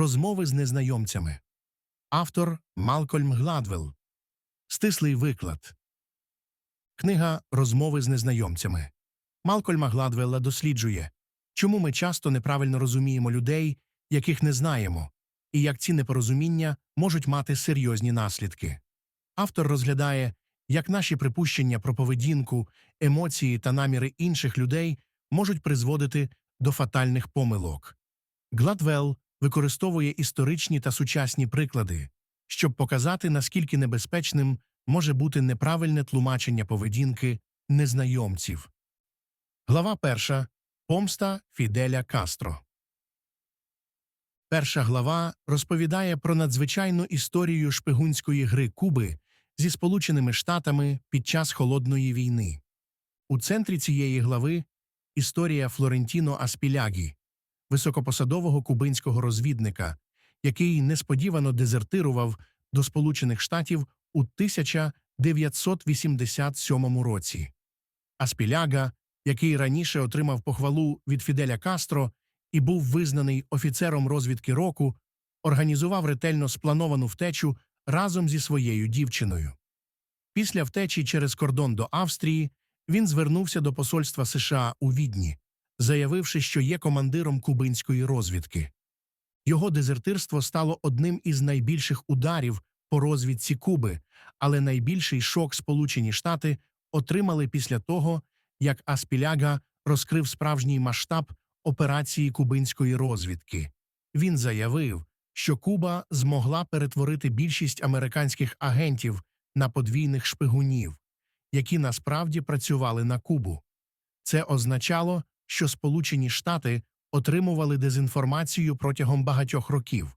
Розмови з незнайомцями. Автор Малкольм Гладвелл. Стислий виклад. Книга Розмови з незнайомцями. Малкольма Гладвелла досліджує, чому ми часто неправильно розуміємо людей, яких не знаємо, і як ці непорозуміння можуть мати серйозні наслідки. Автор розглядає, як наші припущення про поведінку, емоції та наміри інших людей можуть призводити до фатальних помилок. Гладвелл використовує історичні та сучасні приклади, щоб показати, наскільки небезпечним може бути неправильне тлумачення поведінки незнайомців. Глава перша. Помста Фіделя Кастро. Перша глава розповідає про надзвичайну історію шпигунської гри Куби зі Сполученими Штатами під час Холодної війни. У центрі цієї глави історія Флорентіно Аспілягі, високопосадового кубинського розвідника, який несподівано дезертирував до Сполучених Штатів у 1987 році. Аспіляга, який раніше отримав похвалу від Фіделя Кастро і був визнаний офіцером розвідки року, організував ретельно сплановану втечу разом зі своєю дівчиною. Після втечі через кордон до Австрії він звернувся до посольства США у Відні, заявивши, що є командиром кубинської розвідки. Його дезертирство стало одним із найбільших ударів по розвідці Куби, але найбільший шок Сполучені Штати отримали після того, як Аспіляга розкрив справжній масштаб операції кубинської розвідки. Він заявив, що Куба змогла перетворити більшість американських агентів на подвійних шпигунів, які насправді працювали на Кубу. Це означало, що Сполучені Штати отримували дезінформацію протягом багатьох років.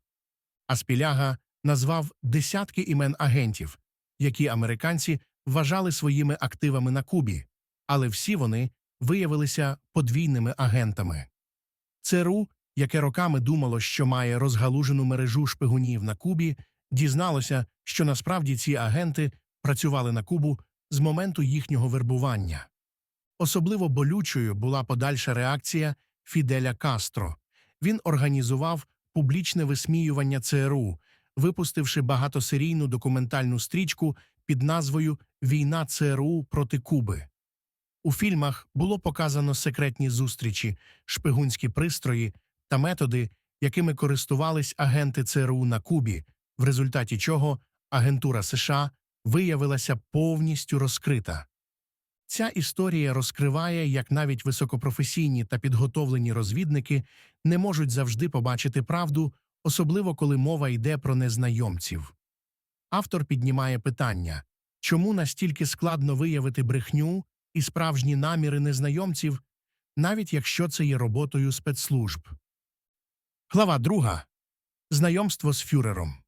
Аспіляга назвав десятки імен агентів, які американці вважали своїми активами на Кубі, але всі вони виявилися подвійними агентами. ЦРУ, яке роками думало, що має розгалужену мережу шпигунів на Кубі, дізналося, що насправді ці агенти працювали на Кубу з моменту їхнього вербування. Особливо болючою була подальша реакція Фіделя Кастро. Він організував публічне висміювання ЦРУ, випустивши багатосерійну документальну стрічку під назвою Війна ЦРУ проти Куби. У фільмах було показано секретні зустрічі, шпигунські пристрої та методи, якими користувались агенти ЦРУ на Кубі, в результаті чого агентура США виявилася повністю розкрита. Ця історія розкриває, як навіть високопрофесійні та підготовлені розвідники не можуть завжди побачити правду, особливо коли мова йде про незнайомців. Автор піднімає питання чому настільки складно виявити брехню і справжні наміри незнайомців, навіть якщо це є роботою спецслужб. Глава 2. Знайомство з фюрером.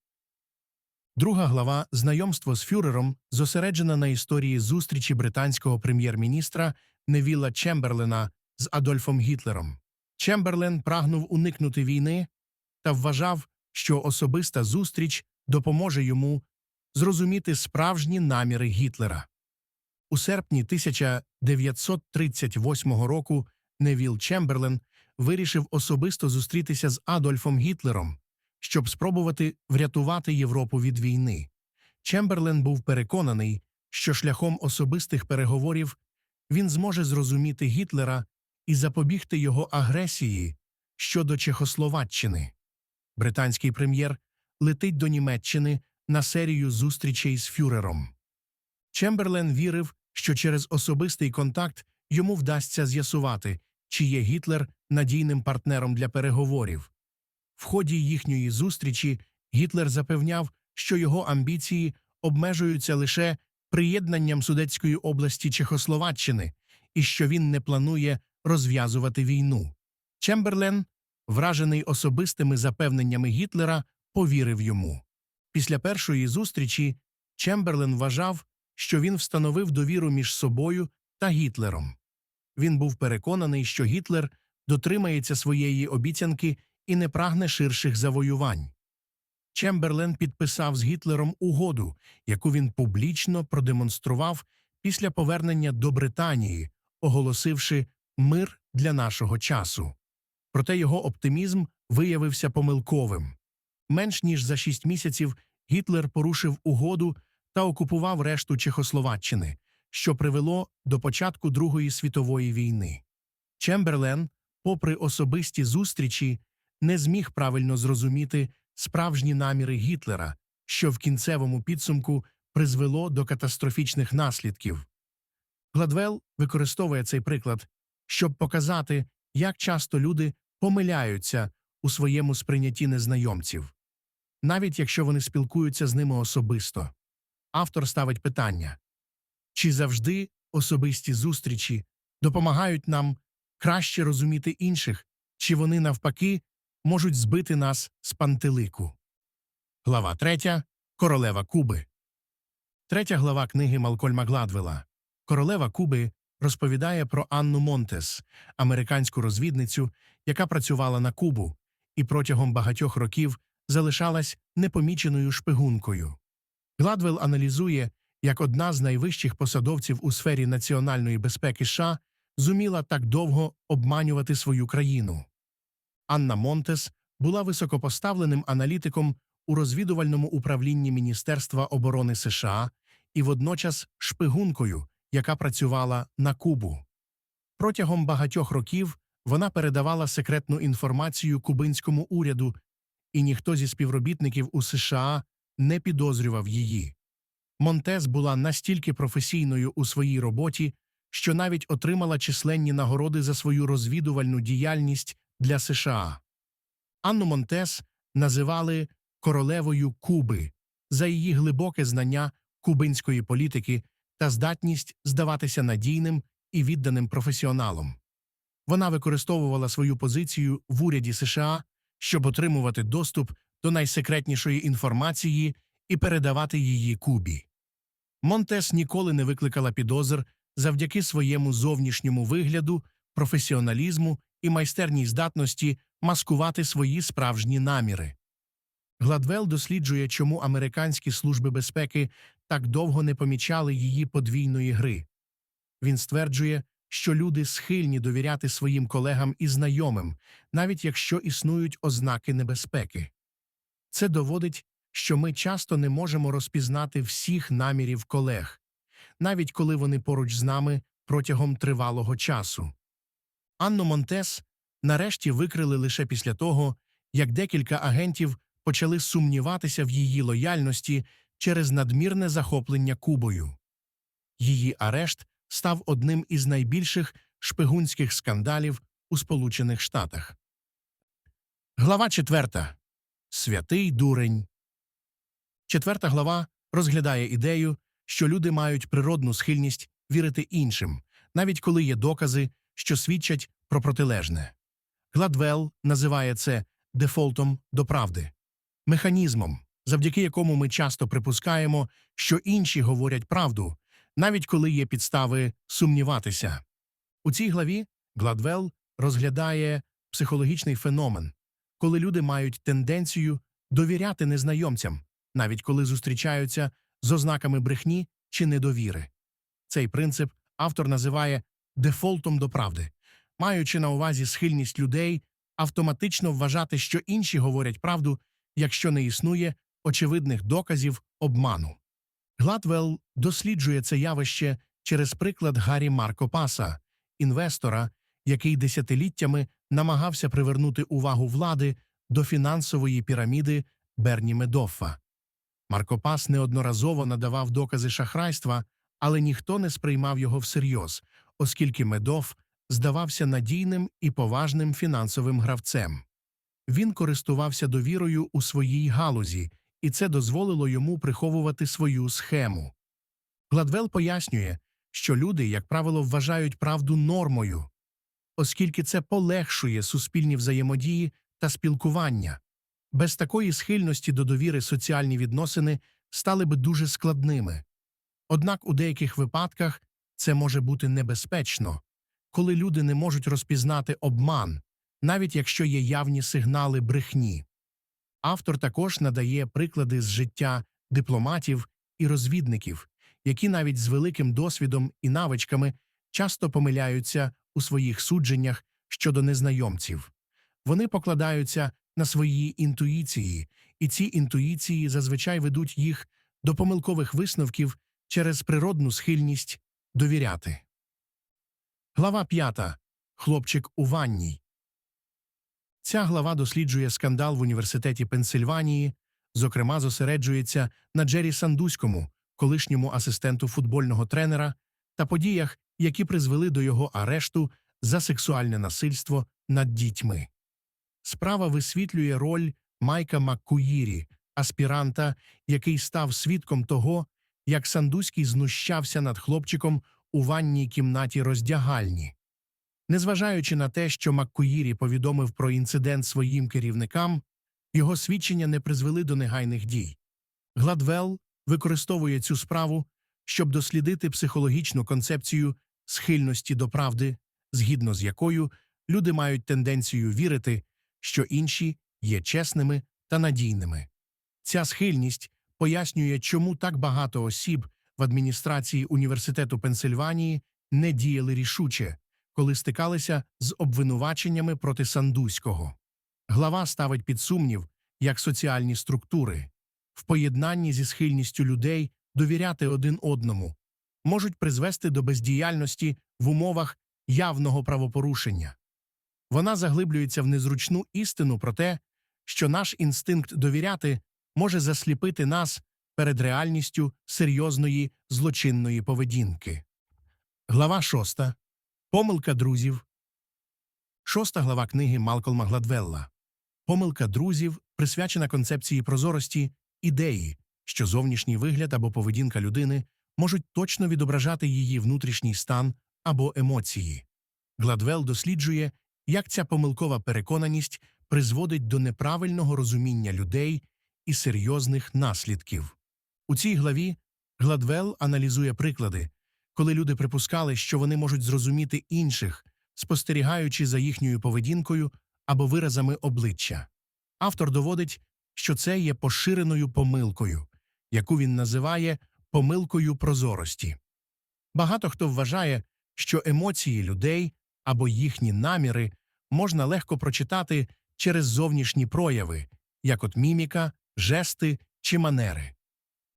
Друга глава Знайомство з фюрером зосереджена на історії зустрічі британського прем'єр-міністра Невіла Чемберлена з Адольфом Гітлером. Чемберлен прагнув уникнути війни та вважав, що особиста зустріч допоможе йому зрозуміти справжні наміри Гітлера. У серпні 1938 року Невіл Чемберлен вирішив особисто зустрітися з Адольфом Гітлером, щоб спробувати врятувати Європу від війни. Чемберлен був переконаний, що шляхом особистих переговорів він зможе зрозуміти Гітлера і запобігти його агресії щодо Чехословаччини. Британський прем'єр летить до Німеччини на серію зустрічей з фюрером. Чемберлен вірив, що через особистий контакт йому вдасться з'ясувати, чи є Гітлер надійним партнером для переговорів. В ході їхньої зустрічі Гітлер запевняв, що його амбіції обмежуються лише приєднанням Судетської області Чехословаччини і що він не планує розв'язувати війну. Чемберлен, вражений особистими запевненнями Гітлера, повірив йому. Після першої зустрічі Чемберлен вважав, що він встановив довіру між собою та Гітлером. Він був переконаний, що Гітлер дотримається своєї обіцянки і не прагне ширших завоювань. Чемберлен підписав з Гітлером угоду, яку він публічно продемонстрував після повернення до Британії, оголосивши мир для нашого часу. Проте його оптимізм виявився помилковим. Менш ніж за шість місяців Гітлер порушив угоду та окупував решту Чехословаччини, що привело до початку Другої світової війни. Чемберлен, попри особисті зустрічі, не зміг правильно зрозуміти справжні наміри Гітлера, що в кінцевому підсумку призвело до катастрофічних наслідків. Гладвел використовує цей приклад, щоб показати, як часто люди помиляються у своєму сприйнятті незнайомців, навіть якщо вони спілкуються з ними особисто. Автор ставить питання чи завжди особисті зустрічі допомагають нам краще розуміти інших, чи вони, навпаки, можуть збити нас з пантелику. Глава 3. Королева Куби. Третя глава книги Малкольма Гладвела. Королева Куби розповідає про Анну Монтес, американську розвідницю, яка працювала на Кубу і протягом багатьох років залишалась непоміченою шпигункою. Гладвел аналізує, як одна з найвищих посадовців у сфері національної безпеки США зуміла так довго обманювати свою країну. Анна Монтес була високопоставленим аналітиком у розвідувальному управлінні Міністерства оборони США і водночас шпигункою, яка працювала на Кубу. Протягом багатьох років вона передавала секретну інформацію кубинському уряду, і ніхто зі співробітників у США не підозрював її. Монтес була настільки професійною у своїй роботі, що навіть отримала численні нагороди за свою розвідувальну діяльність для США. Анну Монтес називали королевою Куби за її глибоке знання кубинської політики та здатність здаватися надійним і відданим професіоналом. Вона використовувала свою позицію в уряді США, щоб отримувати доступ до найсекретнішої інформації і передавати її Кубі. Монтес ніколи не викликала підозр завдяки своєму зовнішньому вигляду, професіоналізму і майстерній здатності маскувати свої справжні наміри. Гладвел досліджує, чому американські служби безпеки так довго не помічали її подвійної гри. Він стверджує, що люди схильні довіряти своїм колегам і знайомим, навіть якщо існують ознаки небезпеки. Це доводить, що ми часто не можемо розпізнати всіх намірів колег, навіть коли вони поруч з нами протягом тривалого часу. Анну Монтес нарешті викрили лише після того, як декілька агентів почали сумніватися в її лояльності через надмірне захоплення Кубою. Її арешт став одним із найбільших шпигунських скандалів у Сполучених Штатах. Глава 4. Святий дурень. Четверта глава розглядає ідею, що люди мають природну схильність вірити іншим, навіть коли є докази, що свідчать про протилежне. Гладвел називає це дефолтом до правди, механізмом, завдяки якому ми часто припускаємо, що інші говорять правду, навіть коли є підстави сумніватися. У цій главі Гладвел розглядає психологічний феномен, коли люди мають тенденцію довіряти незнайомцям, навіть коли зустрічаються з ознаками брехні чи недовіри. Цей принцип автор називає дефолтом до правди, маючи на увазі схильність людей автоматично вважати, що інші говорять правду, якщо не існує очевидних доказів обману. Гладвелл досліджує це явище через приклад Гаррі Маркопаса, інвестора, який десятиліттями намагався привернути увагу влади до фінансової піраміди Берні Медоффа. Маркопас неодноразово надавав докази шахрайства, але ніхто не сприймав його всерйоз, оскільки Медофф здавався надійним і поважним фінансовим гравцем. Він користувався довірою у своїй галузі, і це дозволило йому приховувати свою схему. Гладвел пояснює, що люди, як правило, вважають правду нормою, оскільки це полегшує суспільні взаємодії та спілкування. Без такої схильності до довіри соціальні відносини стали б дуже складними. Однак у деяких випадках це може бути небезпечно, коли люди не можуть розпізнати обман, навіть якщо є явні сигнали брехні. Автор також надає приклади з життя дипломатів і розвідників, які навіть з великим досвідом і навичками часто помиляються у своїх судженнях щодо незнайомців. Вони покладаються на свої інтуїції, і ці інтуїції зазвичай ведуть їх до помилкових висновків через природну схильність довіряти. Глава 5. Хлопчик у ванній. Ця глава досліджує скандал в університеті Пенсильванії, зокрема, зосереджується на Джері Сандуському, колишньому асистенту футбольного тренера, та подіях, які призвели до його арешту за сексуальне насильство над дітьми. Справа висвітлює роль Майка Маккуїрі, аспіранта, який став свідком того, як Сандуський знущався над хлопчиком у ванній кімнаті роздягальні. Незважаючи на те, що Маккуїрі повідомив про інцидент своїм керівникам, його свідчення не призвели до негайних дій. Гладвелл використовує цю справу, щоб дослідити психологічну концепцію схильності до правди, згідно з якою люди мають тенденцію вірити, що інші є чесними та надійними. Ця схильність пояснює, чому так багато осіб в адміністрації Університету Пенсильванії не діяли рішуче, коли стикалися з обвинуваченнями проти Сандуського. Глава ставить під сумнів, як соціальні структури, в поєднанні зі схильністю людей довіряти один одному, можуть призвести до бездіяльності в умовах явного правопорушення. Вона заглиблюється в незручну істину про те, що наш інстинкт довіряти може засліпити нас перед реальністю серйозної злочинної поведінки. Глава 6. Помилка друзів. Шоста глава книги Малкольма Гладвелла. Помилка друзів присвячена концепції прозорості ідеї, що зовнішній вигляд або поведінка людини можуть точно відображати її внутрішній стан або емоції. Гладвелл досліджує, як ця помилкова переконаність призводить до неправильного розуміння людей і серйозних наслідків. У цій главі Гладвелл аналізує приклади, коли люди припускали, що вони можуть зрозуміти інших, спостерігаючи за їхньою поведінкою або виразами обличчя. Автор доводить, що це є поширеною помилкою, яку він називає помилкою прозорості. Багато хто вважає, що емоції людей або їхні наміри можна легко прочитати через зовнішні прояви, як от міміка, жести чи манери.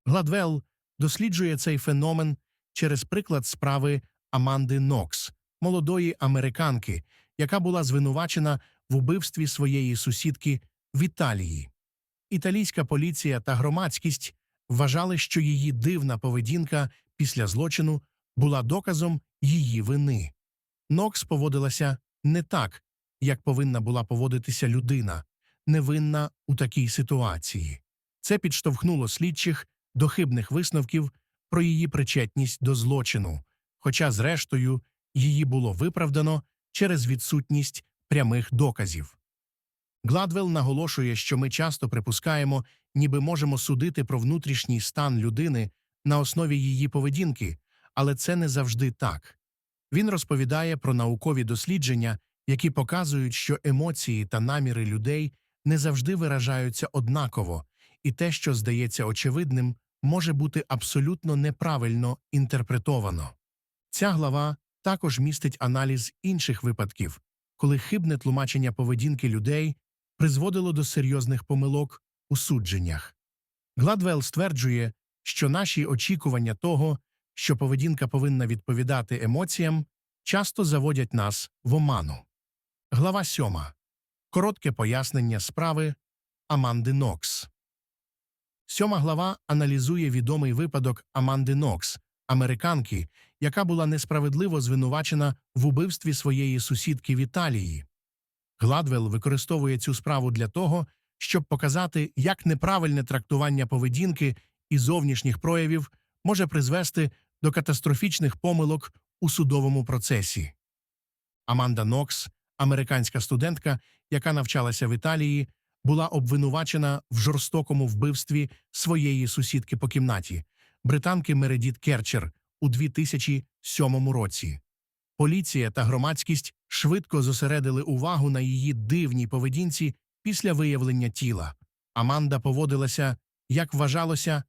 Гладвелл досліджує цей феномен через приклад справи Аманди Нокс, молодої американки, яка була звинувачена в убивстві своєї сусідки в Італії. Італійська поліція та громадськість вважали, що її дивна поведінка після злочину була доказом її вини. Нокс поводилася не так, як повинна була поводитися людина, невинна у такій ситуації. Це підштовхнуло слідчих до хибних висновків про її причетність до злочину, хоча, зрештою, її було виправдано через відсутність прямих доказів. Гладвелл наголошує, що ми часто припускаємо, ніби можемо судити про внутрішній стан людини на основі її поведінки, але це не завжди так. Він розповідає про наукові дослідження, які показують, що емоції та наміри людей не завжди виражаються однаково, і те, що здається очевидним, може бути абсолютно неправильно інтерпретовано. Ця глава також містить аналіз інших випадків, коли хибне тлумачення поведінки людей призводило до серйозних помилок у судженнях. Гладвелл стверджує, що наші очікування того, що поведінка повинна відповідати емоціям, часто заводять нас в оману. Глава 7. Коротке пояснення справи Аманди Нокс. Сьома глава аналізує відомий випадок Аманди Нокс, американки, яка була несправедливо звинувачена в убивстві своєї сусідки в Італії. Гладвелл використовує цю справу для того, щоб показати, як неправильне трактування поведінки і зовнішніх проявів може призвести до катастрофічних помилок у судовому процесі. Аманда Нокс, американська студентка, яка навчалася в Італії, була обвинувачена в жорстокому вбивстві своєї сусідки по кімнаті, британки Мередіт Керчер, у 2007 році. Поліція та громадськість швидко зосередили увагу на її дивній поведінці після виявлення тіла. Аманда поводилася, як вважалося,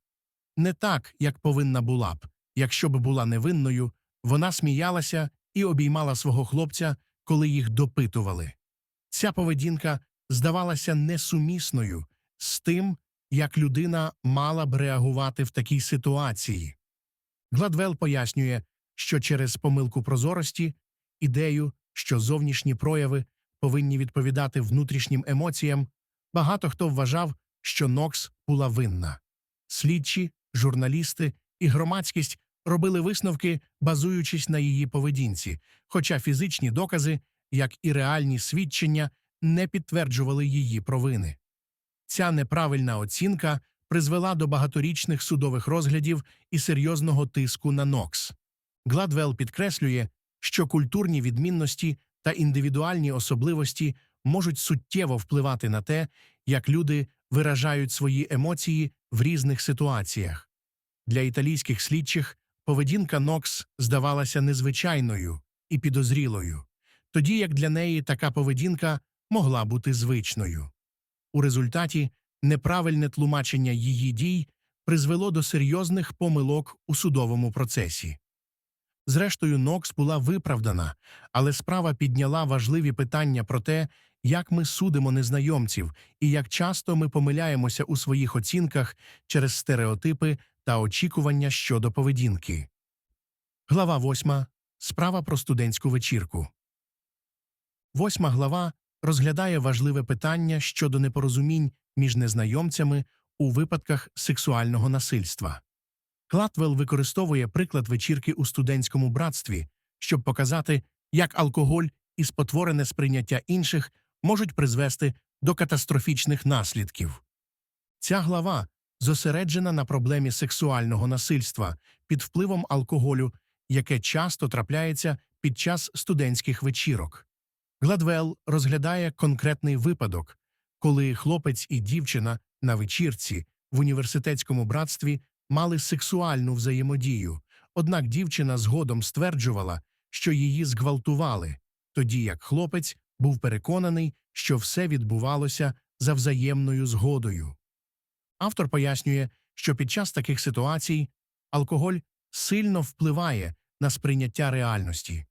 не так, як повинна була б. Якщо б була невинною, вона сміялася і обіймала свого хлопця, коли їх допитували. Ця поведінка здавалася несумісною з тим, як людина мала б реагувати в такій ситуації. Гладвел пояснює, що через помилку прозорості, ідею, що зовнішні прояви повинні відповідати внутрішнім емоціям, багато хто вважав, що Нокс була винна. Слідчі, журналісти і громадськість робили висновки, базуючись на її поведінці, хоча фізичні докази, як і реальні свідчення, не підтверджували її провини. Ця неправильна оцінка призвела до багаторічних судових розглядів і серйозного тиску на Нокс. Гладвел підкреслює, що культурні відмінності та індивідуальні особливості можуть суттєво впливати на те, як люди виражають свої емоції в різних ситуаціях. Для італійських слідчих поведінка Нокс здавалася незвичайною і підозрілою, тоді як для неї така поведінка могла бути звичною. У результаті неправильне тлумачення її дій призвело до серйозних помилок у судовому процесі. Зрештою, Нокс була виправдана, але справа підняла важливі питання про те, як ми судимо незнайомців і як часто ми помиляємося у своїх оцінках через стереотипи та очікування щодо поведінки. Глава 8. Справа про студентську вечірку. Восьма глава розглядає важливе питання щодо непорозумінь між незнайомцями у випадках сексуального насильства. Клатвелл використовує приклад вечірки у студентському братстві, щоб показати, як алкоголь і спотворене сприйняття інших можуть призвести до катастрофічних наслідків. Ця глава зосереджена на проблемі сексуального насильства під впливом алкоголю, яке часто трапляється під час студентських вечірок. Гладвел розглядає конкретний випадок, коли хлопець і дівчина на вечірці в університетському братстві мали сексуальну взаємодію, однак дівчина згодом стверджувала, що її зґвалтували, тоді як хлопець був переконаний, що все відбувалося за взаємною згодою. Автор пояснює, що під час таких ситуацій алкоголь сильно впливає на сприйняття реальності.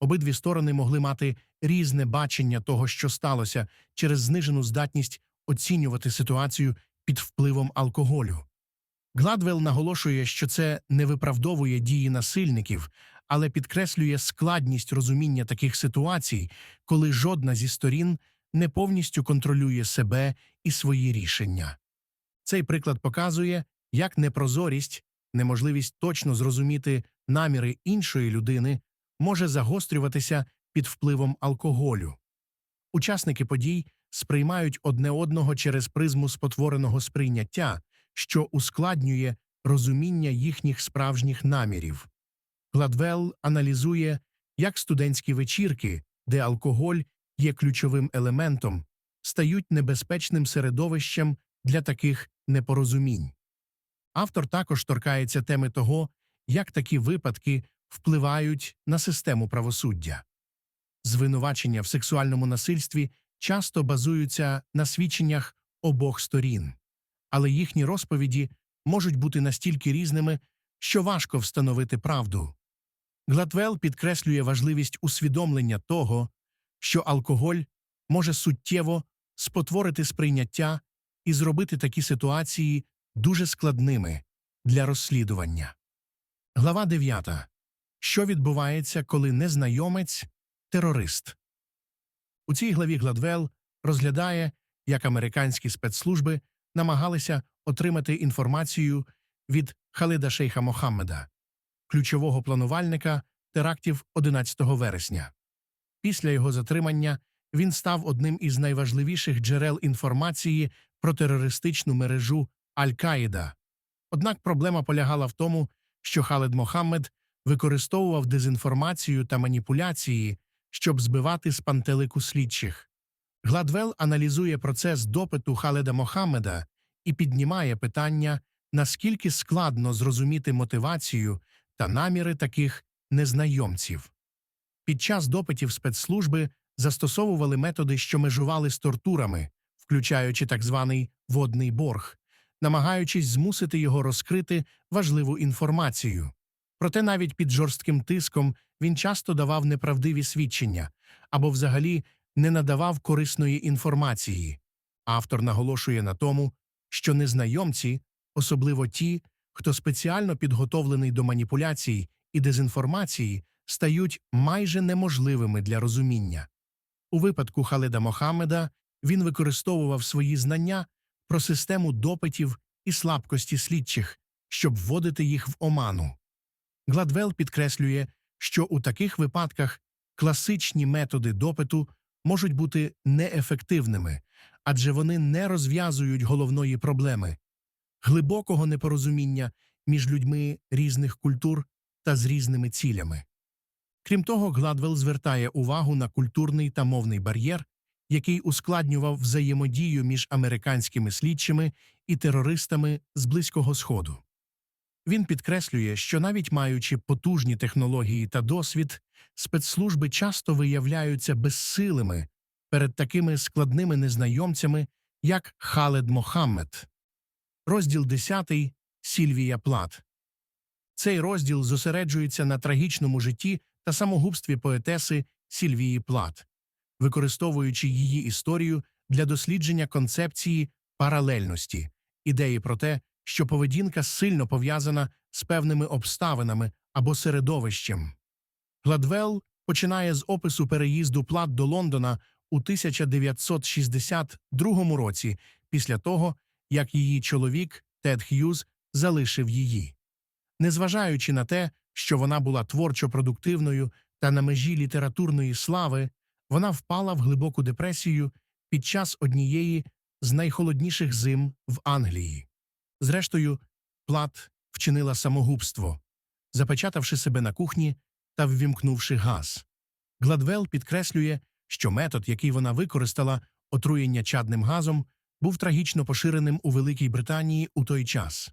Обидві сторони могли мати різне бачення того, що сталося, через знижену здатність оцінювати ситуацію під впливом алкоголю. Гладвелл наголошує, що це не виправдовує дії насильників, але підкреслює складність розуміння таких ситуацій, коли жодна зі сторін не повністю контролює себе і свої рішення. Цей приклад показує, як непрозорість, неможливість точно зрозуміти наміри іншої людини може загострюватися під впливом алкоголю. Учасники подій сприймають одне одного через призму спотвореного сприйняття, що ускладнює розуміння їхніх справжніх намірів. Гладвелл аналізує, як студентські вечірки, де алкоголь є ключовим елементом, стають небезпечним середовищем для таких непорозумінь. Автор також торкається теми того, як такі випадки впливають на систему правосуддя. Звинувачення в сексуальному насильстві часто базуються на свідченнях обох сторін, але їхні розповіді можуть бути настільки різними, що важко встановити правду. Гладвелл підкреслює важливість усвідомлення того, що алкоголь може суттєво спотворити сприйняття і зробити такі ситуації дуже складними для розслідування. Глава 9. Що відбувається, коли незнайомець терорист? У цій главі Гладвелл розглядає, як американські спецслужби намагалися отримати інформацію від Халида Шейха Мохаммеда, ключового планувальника терактів 11 вересня. Після його затримання він став одним із найважливіших джерел інформації про терористичну мережу Аль-Каїда. Однак проблема полягала в тому, що Халед Мохаммед використовував дезінформацію та маніпуляції, щоб збивати з пантелику слідчих. Гладвел аналізує процес допиту Халеда Мохаммеда і піднімає питання, наскільки складно зрозуміти мотивацію та наміри таких незнайомців. Під час допитів спецслужби застосовували методи, що межували з тортурами, включаючи так званий водний борг, намагаючись змусити його розкрити важливу інформацію. Проте навіть під жорстким тиском він часто давав неправдиві свідчення або взагалі не надавав корисної інформації. Автор наголошує на тому, що незнайомці, особливо ті, хто спеціально підготовлений до маніпуляцій і дезінформації, стають майже неможливими для розуміння. У випадку Халеда Мохаммеда він використовував свої знання про систему допитів і слабкості слідчих, щоб вводити їх в оману. Гладвел підкреслює, що у таких випадках класичні методи допиту можуть бути неефективними, адже вони не розв'язують головної проблеми глибокого непорозуміння між людьми різних культур та з різними цілями. Крім того, Гладвел звертає увагу на культурний та мовний бар'єр, який ускладнював взаємодію між американськими слідчими і терористами з Близького Сходу. Він підкреслює, що навіть маючи потужні технології та досвід, спецслужби часто виявляються безсилими перед такими складними незнайомцями, як Халед Мохаммед. Розділ 10. Сільвія Плат. Цей розділ зосереджується на трагічному житті та самогубстві поетеси Сільвії Плат, використовуючи її історію для дослідження концепції паралельності, ідеї про те, що поведінка сильно пов'язана з певними обставинами або середовищем. Гладвел починає з опису переїзду Плат до Лондона у 1962 році, після того, як її чоловік Тед Х'юз залишив її. Незважаючи на те, що вона була творчо продуктивною та на межі літературної слави, вона впала в глибоку депресію під час однієї з найхолодніших зим в Англії. Зрештою, Плат вчинила самогубство, запечатавши себе на кухні та ввімкнувши газ. Гладвел підкреслює, що метод, який вона використала, отруєння чадним газом, був трагічно поширеним у Великій Британії у той час.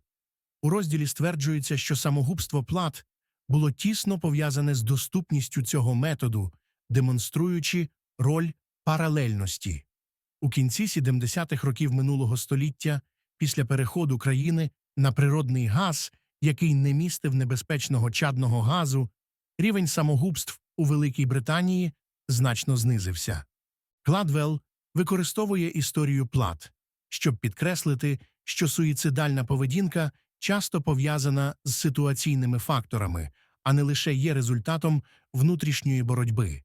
У розділі стверджується, що самогубство плат було тісно пов'язане з доступністю цього методу, демонструючи роль паралельності. У кінці 70-х років минулого століття, після переходу країни на природний газ, який не містив небезпечного чадного газу, рівень самогубств у Великій Британії значно знизився. Гладвелл використовує історію плат, щоб підкреслити, що суїцидальна поведінка часто пов'язана з ситуаційними факторами, а не лише є результатом внутрішньої боротьби.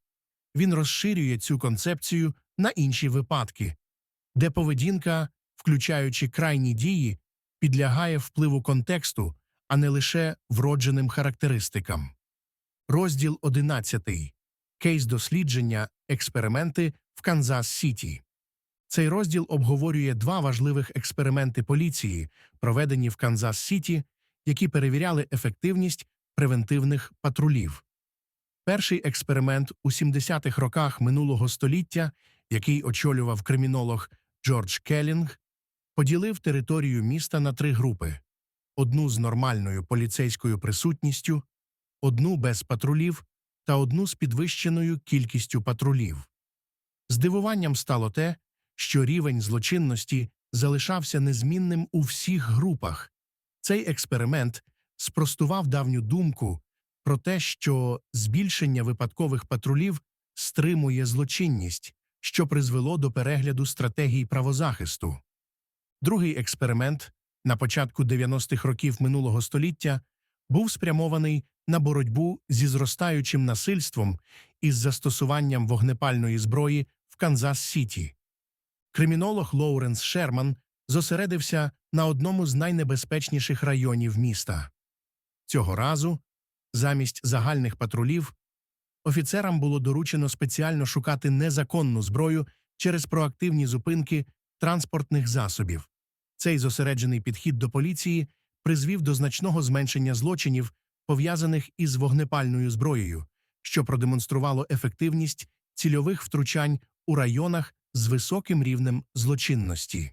Він розширює цю концепцію на інші випадки, де поведінка, включаючи крайні дії, підлягає впливу контексту, а не лише вродженим характеристикам. Розділ 11. Кейс дослідження експерименти в Канзас Сіті. Цей розділ обговорює два важливих експерименти поліції, проведені в Канзас Сіті, які перевіряли ефективність превентивних патрулів. Перший експеримент у 70-х роках минулого століття, який очолював кримінолог Джордж Келлінг, поділив територію міста на три групи: одну з нормальною поліцейською присутністю, одну без патрулів та одну з підвищеною кількістю патрулів. Здивуванням стало те, що рівень злочинності залишався незмінним у всіх групах. Цей експеримент спростував давню думку про те, що збільшення випадкових патрулів стримує злочинність, що призвело до перегляду стратегій правозахисту. Другий експеримент на початку 90-х років минулого століття був спрямований на боротьбу зі зростаючим насильством із застосуванням вогнепальної зброї в Канзас Сіті. Кримінолог Лоуренс Шерман зосередився на одному з найнебезпечніших районів міста. Цього разу, замість загальних патрулів, офіцерам було доручено спеціально шукати незаконну зброю через проактивні зупинки транспортних засобів. Цей зосереджений підхід до поліції призвів до значного зменшення злочинів, пов'язаних із вогнепальною зброєю, що продемонструвало ефективність цільових втручань у районах з високим рівнем злочинності.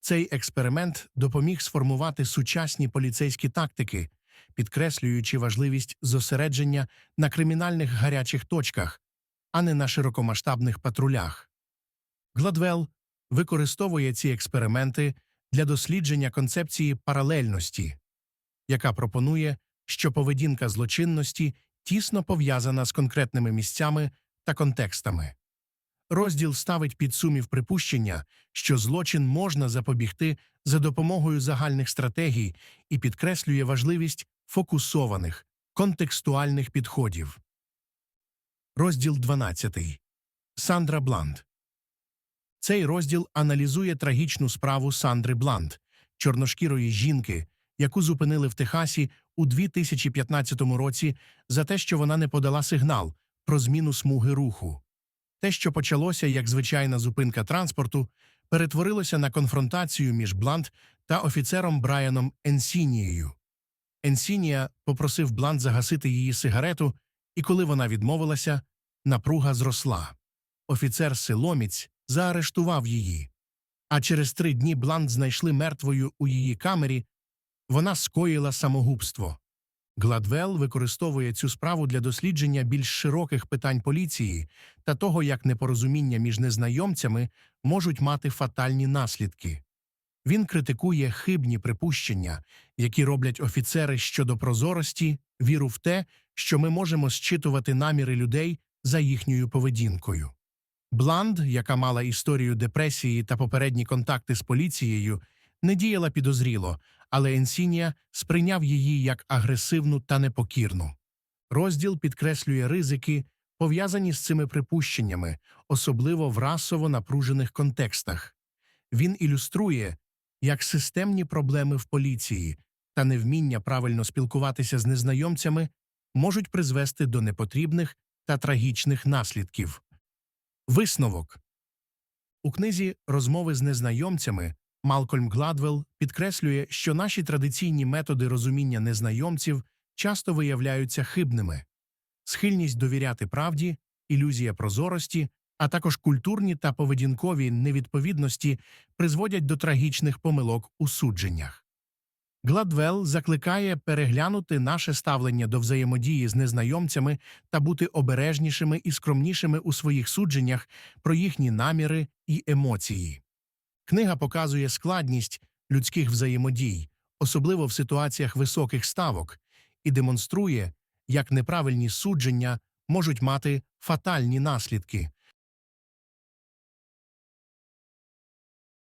Цей експеримент допоміг сформувати сучасні поліцейські тактики, підкреслюючи важливість зосередження на кримінальних гарячих точках, а не на широкомасштабних патрулях. Гладвел використовує ці експерименти для дослідження концепції паралельності, яка пропонує, що поведінка злочинності тісно пов'язана з конкретними місцями та контекстами. Розділ ставить під сумів припущення, що злочин можна запобігти за допомогою загальних стратегій і підкреслює важливість фокусованих, контекстуальних підходів. Розділ 12. Сандра Бланд. Цей розділ аналізує трагічну справу Сандри Бланд, чорношкірої жінки, яку зупинили в Техасі у 2015 році за те, що вона не подала сигнал про зміну смуги руху. Те, що почалося як звичайна зупинка транспорту, перетворилося на конфронтацію між Бланд та офіцером Брайаном Енсінією. Енсінія попросив Бланд загасити її сигарету, і коли вона відмовилася, напруга зросла. Офіцер Силоміць заарештував її. А через три дні Бланд знайшли мертвою у її камері, вона скоїла самогубство. Гладвел використовує цю справу для дослідження більш широких питань поліції та того, як непорозуміння між незнайомцями можуть мати фатальні наслідки. Він критикує хибні припущення, які роблять офіцери щодо прозорості, віру в те, що ми можемо зчитувати наміри людей за їхньою поведінкою. Бланд, яка мала історію депресії та попередні контакти з поліцією, не діяла підозріло, але Енсінія сприйняв її як агресивну та непокірну. Розділ підкреслює ризики, пов'язані з цими припущеннями, особливо в расово напружених контекстах. Він ілюструє, як системні проблеми в поліції та невміння правильно спілкуватися з незнайомцями можуть призвести до непотрібних та трагічних наслідків. Висновок у книзі Розмови з незнайомцями Малкольм Гладвелл підкреслює, що наші традиційні методи розуміння незнайомців часто виявляються хибними. Схильність довіряти правді, ілюзія прозорості, а також культурні та поведінкові невідповідності призводять до трагічних помилок у судженнях. Гладвелл закликає переглянути наше ставлення до взаємодії з незнайомцями та бути обережнішими і скромнішими у своїх судженнях про їхні наміри і емоції. Книга показує складність людських взаємодій, особливо в ситуаціях високих ставок, і демонструє, як неправильні судження можуть мати фатальні наслідки,